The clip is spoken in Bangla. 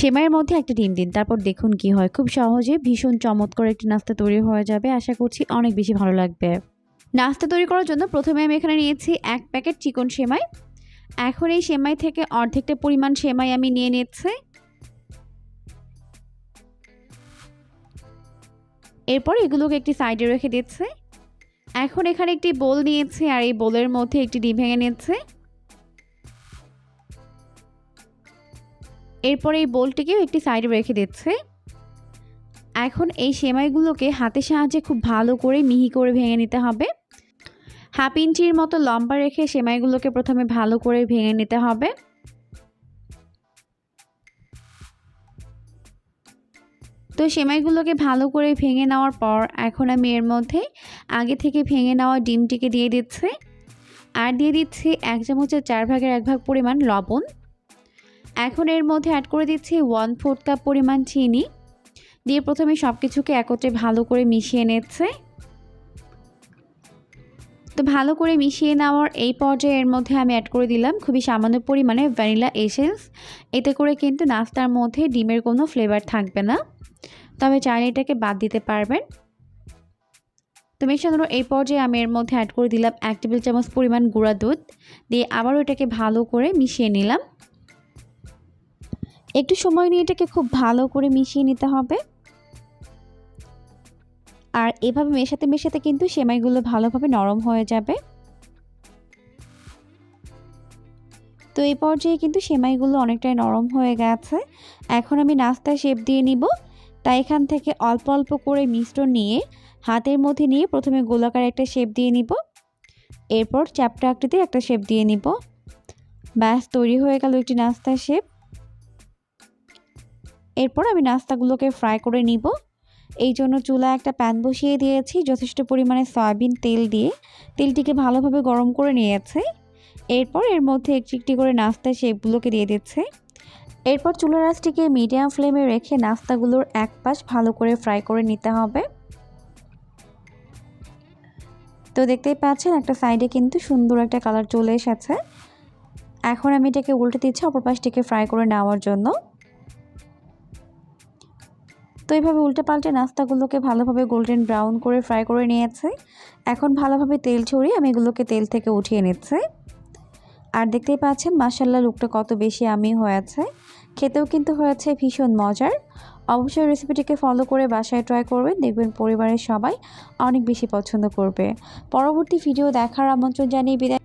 সেমাইয়ের মধ্যে একটা ডিম দিন। তারপর দেখুন কি হয়। খুব সহজে ভীষণ চমৎকার একটি নাস্তা তৈরি হয়ে যাবে। আশা করছি অনেক বেশি ভালো লাগবে। নাস্তা তৈরি করার জন্য প্রথমে আমি এখানে নিয়েছি এক প্যাকেট চিকন সেমাই। এখন এই সেমাই থেকে অর্ধেকটা পরিমাণ সেমাই আমি নিয়ে নিচ্ছি। এরপর এগুলোকে একটি সাইডে রেখে দিচ্ছে। এখন এখানে একটি বোল নিয়েছে আর এই বোলের মধ্যে একটি ডিম ভেঙে নিচ্ছে। এরপর এই বোলটিকেও একটি সাইডে রেখে দিচ্ছে। এখন এই সেমাইগুলোকে হাতের সাহায্যে খুব ভালো করে মিহি করে ভেঙে নিতে হবে। হাফ ইঞ্চির মতো লম্বা রেখে সেমাইগুলোকে প্রথমে ভালো করে ভেঙে নিতে হবে। তো সেমাইগুলোকে ভালো করে ভেঙে নেওয়ার পর এখন আমি এর মধ্যে আগে থেকে ভেঙে নেওয়া ডিমটিকে দিয়ে দিচ্ছি। আর দিয়ে দিচ্ছি এক চামচের চার ভাগের এক ভাগ পরিমাণ লবণ। এখন এর মধ্যে অ্যাড করে দিচ্ছি ওয়ান ফোর্থ কাপ পরিমাণ চিনি। দিয়ে প্রথমে সব কিছুকে একত্রে ভালো করে মিশিয়ে নিচ্ছে। তো ভালো করে মিশিয়ে নেওয়ার এই পর্যায়ে এর মধ্যে আমি অ্যাড করে দিলাম খুবই সামান্য পরিমাণে ভ্যানিলা এসেন্স এতে করে কিন্তু নাস্তার মধ্যে ডিমের কোনো ফ্লেভার থাকবে না। তবে চাইলে এটাকে বাদ দিতে পারবেন। তো মেশানোর এই পর্যায়ে আমি এর মধ্যে অ্যাড করে দিলাম এক টেবিল চামচ পরিমাণ গুঁড়া দুধ। দিয়ে আবারও এটাকে ভালো করে মিশিয়ে নিলাম। একটু সময় নিয়ে এটাকে খুব ভালো করে মিশিয়ে নিতে হবে। আর এভাবে মেশাতে মেশাতে কিন্তু সেমাইগুলো ভালোভাবে নরম হয়ে যাবে। তো এই পর্যায়ে কিন্তু সেমাইগুলো অনেকটাই নরম হয়ে গেছে। এখন আমি নাস্তায় শেপ দিয়ে নিব। তাই এখান থেকে অল্প অল্প করে মিশ্রণ নিয়ে হাতের মধ্যে নিয়ে প্রথমে গোলাকার একটা শেপ দিয়ে নিব। এরপর চ্যাপটা আকৃতির একটা শেপ দিয়ে নিব। ব্যাস, তৈরি হয়ে গেল একটি নাস্তার শেপ। এরপর আমি নাস্তাগুলোকে ফ্রাই করে নিব। এই জন্য চুলা একটা প্যান বসিয়ে দিয়েছি, যথেষ্ট পরিমাণে সয়াবিন তেল দিয়ে। তেলটিকে ভালোভাবে গরম করে নিয়েছে। এরপর এর মধ্যে একটি একটি করে নাস্তা শেপগুলোকে দিয়ে দিচ্ছে। এরপর চুলার আঁচটিকে মিডিয়াম ফ্লেমে রেখে নাস্তাগুলোর এক পাশ ভালো করে ফ্রাই করে নিতে হবে। তো দেখতেই পাচ্ছেন, একটা সাইডে কিন্তু সুন্দর একটা কালার চলে এসেছে। এখন আমি এটাকে উল্টে দিচ্ছি, অপর পাশটিকে ফ্রাই করে নেওয়ার জন্য। তো এইভাবে উল্টে পাল্টে নাস্তাগুলোকে ভালোভাবে গোল্ডেন ব্রাউন করে ফ্রাই করে নিয়েছে। এখন ভালোভাবে তেল ছড়িয়ে আমি এগুলোকে তেল থেকে উঠিয়ে নিচ্ছি। আর দেখতেই পাচ্ছেন মাসাল্লা লুকটা কত বেশি আমি হয়েছে। খেতেও কিন্তু হয়েছে ভীষণ মজার। অবশ্যই রেসিপিটিকে ফলো করে বাসায় ট্রাই করবেন, দেখবেন পরিবারের সবাই অনেক বেশি পছন্দ করবে। পরবর্তী ভিডিও দেখার আমন্ত্রণ জানিয়ে বিদায়